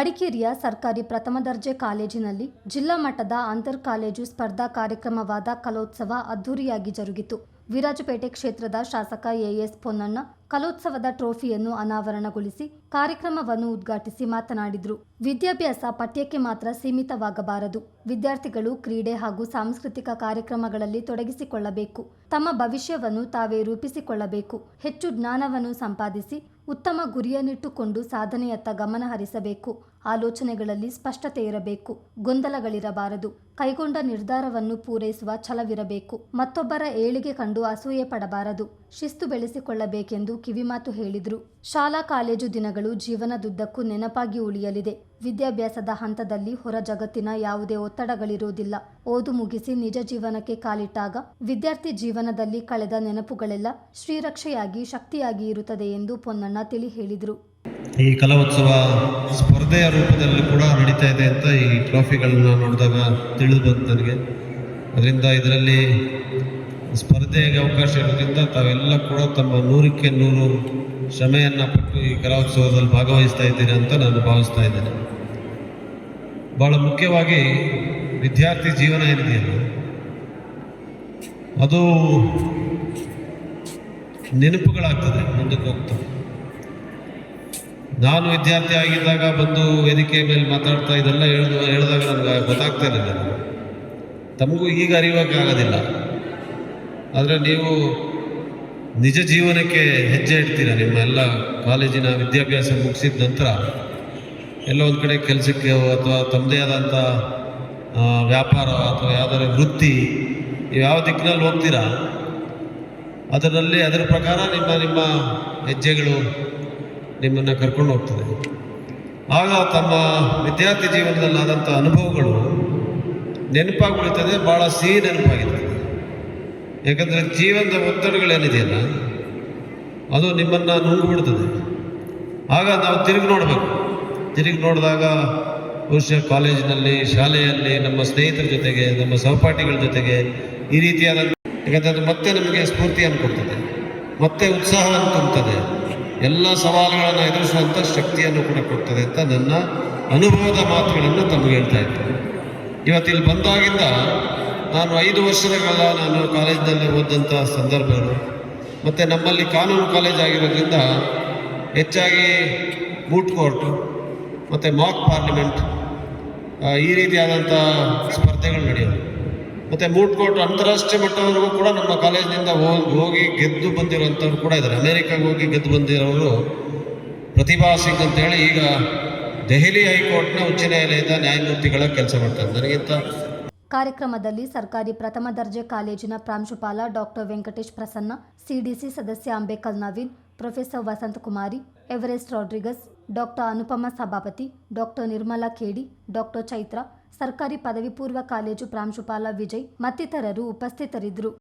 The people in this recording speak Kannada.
ಮಡಿಕೇರಿಯ ಸರ್ಕಾರಿ ಪ್ರಥಮ ದರ್ಜೆ ಕಾಲೇಜಿನಲ್ಲಿ ಜಿಲ್ಲಾ ಮಟ್ಟದ ಅಂತರ್ ಕಾಲೇಜು ಸ್ಪರ್ಧಾ ಕಾರ್ಯಕ್ರಮವಾದ ಕಲೋತ್ಸವ ಅದ್ದೂರಿಯಾಗಿ ಜರುಗಿತು. ವಿರಾಜಪೇಟೆ ಕ್ಷೇತ್ರದ ಶಾಸಕ ಎಎಸ್ ಪೊನ್ನಣ್ಣ ಕಲೋತ್ಸವದ ಟ್ರೋಫಿಯನ್ನು ಅನಾವರಣಗೊಳಿಸಿ ಕಾರ್ಯಕ್ರಮವನ್ನು ಉದ್ಘಾಟಿಸಿ ಮಾತನಾಡಿದರು. ವಿದ್ಯಾಭ್ಯಾಸ ಪಠ್ಯಕ್ಕೆ ಮಾತ್ರ ಸೀಮಿತವಾಗಬಾರದು. ವಿದ್ಯಾರ್ಥಿಗಳು ಕ್ರೀಡೆ ಹಾಗೂ ಸಾಂಸ್ಕೃತಿಕ ಕಾರ್ಯಕ್ರಮಗಳಲ್ಲಿ ತೊಡಗಿಸಿಕೊಳ್ಳಬೇಕು. ತಮ್ಮ ಭವಿಷ್ಯವನ್ನು ತಾವೇ ರೂಪಿಸಿಕೊಳ್ಳಬೇಕು. ಹೆಚ್ಚು ಜ್ಞಾನವನ್ನು ಸಂಪಾದಿಸಿ ಉತ್ತಮ ಗುರಿಯನ್ನಿಟ್ಟುಕೊಂಡು ಸಾಧನೆಯತ್ತ ಗಮನ ಹರಿಸಬೇಕು. ಆಲೋಚನೆಗಳಲ್ಲಿ ಸ್ಪಷ್ಟತೆ ಇರಬೇಕು. ಗೊಂದಲಗಳಿರಬಾರದು. ಕೈಗೊಂಡ ನಿರ್ಧಾರವನ್ನು ಪೂರೈಸುವ ಛಲವಿರಬೇಕು. ಮತ್ತೊಬ್ಬರ ಏಳಿಗೆ ಕಂಡು ಅಸೂಯೆ ಪಡಬಾರದು. ಶಿಸ್ತು ಬೆಳೆಸಿಕೊಳ್ಳಬೇಕೆಂದು ಕಿವಿಮಾತು ಹೇಳಿದರು. ಶಾಲಾ ಕಾಲೇಜು ದಿನಗಳು ಜೀವನದುದ್ದಕ್ಕೂ ನೆನಪಾಗಿ ಉಳಿಯಲಿದೆ. ವಿದ್ಯಾಭ್ಯಾಸದ ಹಂತದಲ್ಲಿ ಹೊರ ಜಗತ್ತಿನ ಯಾವುದೇ ಒತ್ತಡಗಳಿರುವುದಿಲ್ಲ. ಓದು ಮುಗಿಸಿ ನಿಜ ಜೀವನಕ್ಕೆ ಕಾಲಿಟ್ಟಾಗ ವಿದ್ಯಾರ್ಥಿ ಜೀವನದಲ್ಲಿ ಕಳೆದ ನೆನಪುಗಳೆಲ್ಲ ಶ್ರೀರಕ್ಷೆಯಾಗಿ ಶಕ್ತಿಯಾಗಿ ಇರುತ್ತದೆ ಎಂದು ಪೊನ್ನಣ್ಣ ತಿಳಿ ಹೇಳಿದರು. ಈ ಕಲೋತ್ಸವ ಸ್ಪರ್ಧೆಯ ರೂಪದಲ್ಲಿ ಕೂಡ ನಡೀತಾ ಇದೆ ಅಂತ ಈ ಟ್ರಾಫಿಗಳನ್ನ ನೋಡಿದಾಗ ತಿಳಿದು ಬಂತು ನನಗೆ. ಅದರಿಂದ ಇದರಲ್ಲಿ ಸ್ಪರ್ಧೆಗೆ ಅವಕಾಶ ಇರೋದ್ರಿಂದ ತಾವೆಲ್ಲ ಕೂಡ ತಮ್ಮ ನೂರಕ್ಕೆ ನೂರು ಶ್ರಮೆಯನ್ನು ಪಟ್ಟು ಈ ಕಲೋತ್ಸವದಲ್ಲಿ ಭಾಗವಹಿಸ್ತಾ ಇದ್ದೀರಿ ಅಂತ ನಾನು ಭಾವಿಸ್ತಾ ಇದ್ದೇನೆ. ಭಾಳ ಮುಖ್ಯವಾಗಿ ವಿದ್ಯಾರ್ಥಿ ಜೀವನ ಏನಿದೆಯಲ್ಲ ಅದು ನೆನಪುಗಳಾಗ್ತದೆ, ಮುಂದಕ್ಕೆ ಹೋಗ್ತದೆ ನಾನು ವಿದ್ಯಾರ್ಥಿ ಆಗಿದ್ದಾಗ ಬಂದು ವೇದಿಕೆ ಮೇಲೆ ಮಾತಾಡ್ತಾ ಇದೆಲ್ಲ ಹೇಳಿದ, ಹೇಳಿದಾಗ ನನಗೆ ಗೊತ್ತಾಗ್ತಾ ಇರಲಿಲ್ಲ. ತಮಗೂ ಈಗ ಅರಿವಾಗೋದಿಲ್ಲ ಆದರೆ ನೀವು ನಿಜ ಜೀವನಕ್ಕೆ ಹೆಜ್ಜೆ ಇಡ್ತೀರ ನಿಮ್ಮ ಎಲ್ಲ ಕಾಲೇಜಿನ ವಿದ್ಯಾಭ್ಯಾಸ ಮುಗಿಸಿದ ನಂತರ? ಎಲ್ಲ ಒಂದು ಕಡೆ ಕೆಲಸಕ್ಕೆ ಅಥವಾ ತಮ್ಮದೇ ಆದಂಥ ವ್ಯಾಪಾರ ಅಥವಾ ಯಾವುದಾದ್ರು ವೃತ್ತಿ ಯಾವ ದಿಕ್ಕಿನಲ್ಲಿ ಹೋಗ್ತೀರಾ? ಅದರಲ್ಲಿ, ಅದರ ಪ್ರಕಾರ ನಿಮ್ಮ ನಿಮ್ಮ ಹೆಜ್ಜೆಗಳು ನಿಮ್ಮನ್ನು ಕರ್ಕೊಂಡು ಹೋಗ್ತದೆ. ಆಗ ತಮ್ಮ ವಿದ್ಯಾರ್ಥಿ ಜೀವನದಲ್ಲಾದಂಥ ಅನುಭವಗಳು ನೆನಪಾಗಿ ಉಳಿತದೆ ಭಾಳ ಸಿಹಿ ನೆನಪಾಗಿರ್ತದೆ. ಯಾಕಂದರೆ ಜೀವನದ ಒತ್ತಡಗಳೇನಿದೆಯಲ್ಲ ಅದು ನಿಮ್ಮನ್ನು ನುಂಗಿಬಿಡ್ತದೆ ಆಗ ನಾವು ತಿರುಗಿ ನೋಡಬೇಕು. ತಿರುಗಿ ನೋಡಿದಾಗ ಬಹುಶಃ ಕಾಲೇಜಿನಲ್ಲಿ, ಶಾಲೆಯಲ್ಲಿ ನಮ್ಮ ಸ್ನೇಹಿತರ ಜೊತೆಗೆ, ನಮ್ಮ ಸಹಪಾಠಿಗಳ ಜೊತೆಗೆ ಈ ರೀತಿಯಾದ ಯಾಕಂದರೆ ಅದು ಮತ್ತೆ ನಮಗೆ ಸ್ಫೂರ್ತಿಯನ್ನು ಕೊಡ್ತದೆ, ಮತ್ತೆ ಉತ್ಸಾಹವನ್ನು ತುಂಬುತ್ತದೆ. ಎಲ್ಲ ಸವಾಲುಗಳನ್ನು ಎದುರಿಸುವಂಥ ಶಕ್ತಿಯನ್ನು ಕೂಡ ಕೊಡ್ತದೆ ಅಂತ ನನ್ನ ಅನುಭವದ ಮಾತುಗಳನ್ನು ತಮಗೆ ಹೇಳ್ತಾ ಇದ್ದೆ ಇವತ್ತಿಲ್ಲಿ ಬಂದಾಗಿಂದ ನಾನು ಐದು ವರ್ಷದ ಕಾಲ ನಾನು ಕಾಲೇಜಿನಲ್ಲಿ ಓದಿದಂಥ ಸಂದರ್ಭಗಳು, ಮತ್ತು ನಮ್ಮಲ್ಲಿ ಕಾನೂನು ಕಾಲೇಜ್ ಆಗಿರೋದ್ರಿಂದ ಹೆಚ್ಚಾಗಿ ಬೂಟ್ ಕೋರ್ಟು ಮತ್ತು ಮಾಕ್ ಪಾರ್ಲಿಮೆಂಟ್ ಈ ರೀತಿಯಾದಂಥ ಸ್ಪರ್ಧೆಗಳು ನಡೆಯೋದು. ಮತ್ತು ಮೂಟ್ ಕೋರ್ಟ್ ಅಂತಾರಾಷ್ಟ್ರೀಯ ಮಟ್ಟವರೆಗೂ ಕೂಡ ನಮ್ಮ ಕಾಲೇಜಿನಿಂದ ಹೋಗಿ ಹೋಗಿ ಗೆದ್ದು ಬಂದಿರೋಂಥವ್ರು ಕೂಡ ಇದ್ದಾರೆ. ಅಮೇರಿಕಾಗೆ ಹೋಗಿ ಗೆದ್ದು ಬಂದಿರೋರು ಪ್ರತಿಭಾ ಸಿಂಗ್ ಅಂತೇಳಿ ಈಗ ದೆಹಲಿ ಹೈಕೋರ್ಟ್ನ ಉಚ್ಚ ನ್ಯಾಯಾಲಯದ ನ್ಯಾಯಮೂರ್ತಿಗಳ ಕೆಲಸ ಮಾಡ್ತಾರೆ ನನಗಿಂತ ಕಾರ್ಯಕ್ರಮದಲ್ಲಿ ಸರ್ಕಾರಿ ಪ್ರಥಮ ದರ್ಜೆ ಕಾಲೇಜಿನ ಪ್ರಾಂಶುಪಾಲ ಡಾಕ್ಟರ್ ವೆಂಕಟೇಶ್ ಪ್ರಸನ್ನ, ಸಿಡಿಸಿ ಸದಸ್ಯ Ambekal Naveen, professor Vasanthakumari, Everest Rodrigues, doctor Anupama Sabhapathi, doctor Nirmala Khedi, doctor Chaitra, ಸರ್ಕಾರಿ ಪದವಿ ಪೂರ್ವ ಕಾಲೇಜು ಪ್ರಾಂಶುಪಾಲ ವಿಜಯ್ ಮತ್ತಿತರರು ಉಪಸ್ಥಿತರಿದ್ದರು.